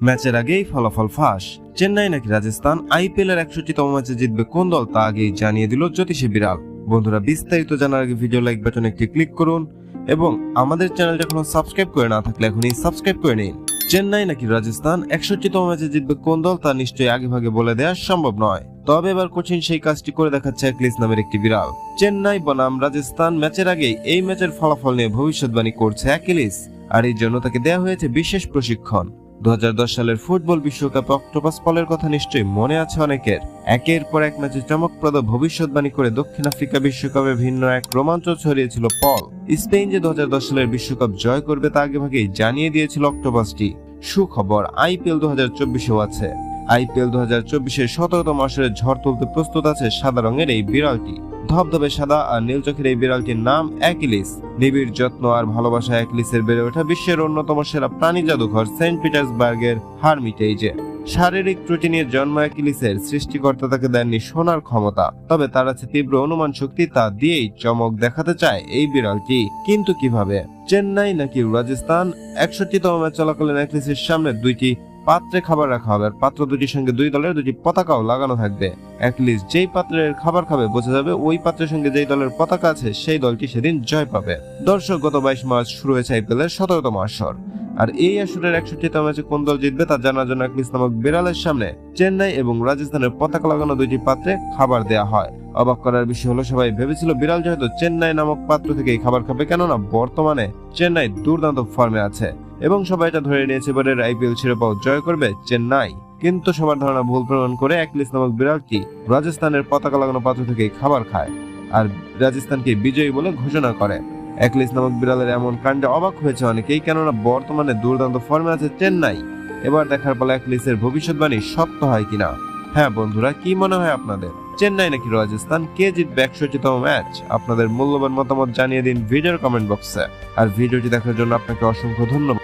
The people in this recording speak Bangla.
ম্যাচের আগেই ফলাফল ফাঁস। চেন্নাই নাকি রাজস্থান আইপিএল এর একষট্টিতম ম্যাচে জিতবে কোন দল তা আগেই জানিয়ে দিল জ্যোতিষী বিড়াল। বন্ধুরা, বিস্তারিত জানার আগে ভিডিও লাইক বাটনে একটি ক্লিক করুন এবং আমাদের চ্যানেলটা এখনও সাবস্ক্রাইব করে না থাকলে এখনই সাবস্ক্রাইব করে নিন। চেন্নাই নাকি রাজস্থান একষট্টিতম ম্যাচে জিতবে কোন দল তা নিশ্চয়ই আগে ভাগে বলে দেওয়া সম্ভব নয়। তবে এবার কঠিন সেই কাজটি করে দেখাচ্ছে একলিস নামের একটি বিড়াল। চেন্নাই বনাম রাজস্থান ম্যাচের আগেই এই ম্যাচের ফলাফল নিয়ে ভবিষ্যৎবাণী করছে অ্যাকিলিস। আর এই জন্য তাকে দেওয়া হয়েছে বিশেষ প্রশিক্ষণ। দুহাজার দশ সালের ফুটবল বিশ্বকাপে অক্টোপাস পলের কথা নিশ্চয়ই মনে আছে অনেকের। একের পর এক ম্যাচে চমকপ্রদ ভবিষ্যৎবাণী করে দক্ষিণ আফ্রিকা বিশ্বকাপে ভিন্ন এক রোমাঞ্চ ছড়িয়েছিল পল। স্পেন যে দু হাজার দশ সালের বিশ্বকাপ জয় করবে তা আগেভাগেই জানিয়ে দিয়েছিল অক্টোপাসটি। সুখবর, আইপিএল দু হাজার চব্বিশেও আছে। আইপিএল দু হাজার চব্বিশের সতেরোতম আসরে ঝড় তুলতে প্রস্তুত আছে সাদা রঙের এই বিড়ালটি। ধবধবে সাদা আর নীল চোখের এই বিড়ালটির নাম অ্যাকিলিস। নিবিড় যত্ন আর ভালোবাসা অ্যাকিলিসের বেড়ে ওঠা বিশ্বের অন্যতম সেরা প্রাণী জাদুঘর সেন্ট পিটার্সবার্গের হারমিটেজে শারীরিক ত্রুটি নিয়ে জন্ম অ্যাকিলিসের সৃষ্টিকর্তা তাকে দেননি শোনার ক্ষমতা, তবে তার আছে তীব্র অনুমান শক্তি তা দিয়েই চমক দেখাতে চায় এই বিড়ালটি। কিন্তু কীভাবে? চেন্নাই নাকি রাজস্থান একষট্টিতম ম্যাচ চলাকালীন অ্যাকিলিসের সামনে দুইটি পাত্রে খাবার রাখা হবে। আর পাত্র দুটির সঙ্গে দুই দলের দুটি পতাকাও লাগানো থাকবে। অ্যাটলিস্ট যেই পাত্রের খাবার খাবে, বোঝা যাবে ওই পাত্রের সঙ্গে যেই দলের পতাকা আছে, সেই দলটি সেদিন জয় পাবে। দর্শক, গত বাইশ মার্চ শুরু হয়েছে আইপিএল এর সতেরোতম আসর। আর এই আসরের একষট্টিতম ম্যাচে কোন দল জিতবে তা জানার জন্য অ্যাটলিস্ট নামক বিড়ালের সামনে চেন্নাই এবং রাজস্থানের পতাকা লাগানো দুইটি পাত্রে খাবার দেয়া হয়। অবাক করার বিষয় হলো, সবাই ভেবেছিল বিড়াল যেহেতু চেন্নাই নামক পাত্র থেকেই খাবার খাবে, কেননা বর্তমানে চেন্নাই দুর্দান্ত ফর্মে আছে। এবং সবাই এটা ধরে নিয়েছে, এবারের আইপিএল শিরোপাও জয় করবে চেন্নাই। কিন্তু সবার ধারণা ভুল প্রমাণ করে একলিস নামক বিড়ালটি রাজস্থানের পতাকা লাগানো পাত্র থেকেই খাবার খায় আর রাজস্থানকে বিজয়ী বলে ঘোষণা করে। একলিস নামক বিড়ালের এমন কাণ্ডে অবাক হয়েছে অনেকেই, কেননা বর্তমানে দুর্দান্ত ফর্মে আছে চেন্নাই। এবার দেখার পর একলিসের ভবিষ্যৎবাণী সত্য হয় কিনা? হ্যাঁ বন্ধুরা, কি মনে হয় আপনাদের? চেন্নাই নাকি রাজস্থান? কে জিতবে একষট্টিতম ম্যাচ? আপনাদের মূল্যবান মতামত জানিয়ে দিন ভিডিওর কমেন্ট বক্সে। আর ভিডিওটি দেখার জন্য আপনাকে অসংখ্য ধন্যবাদ।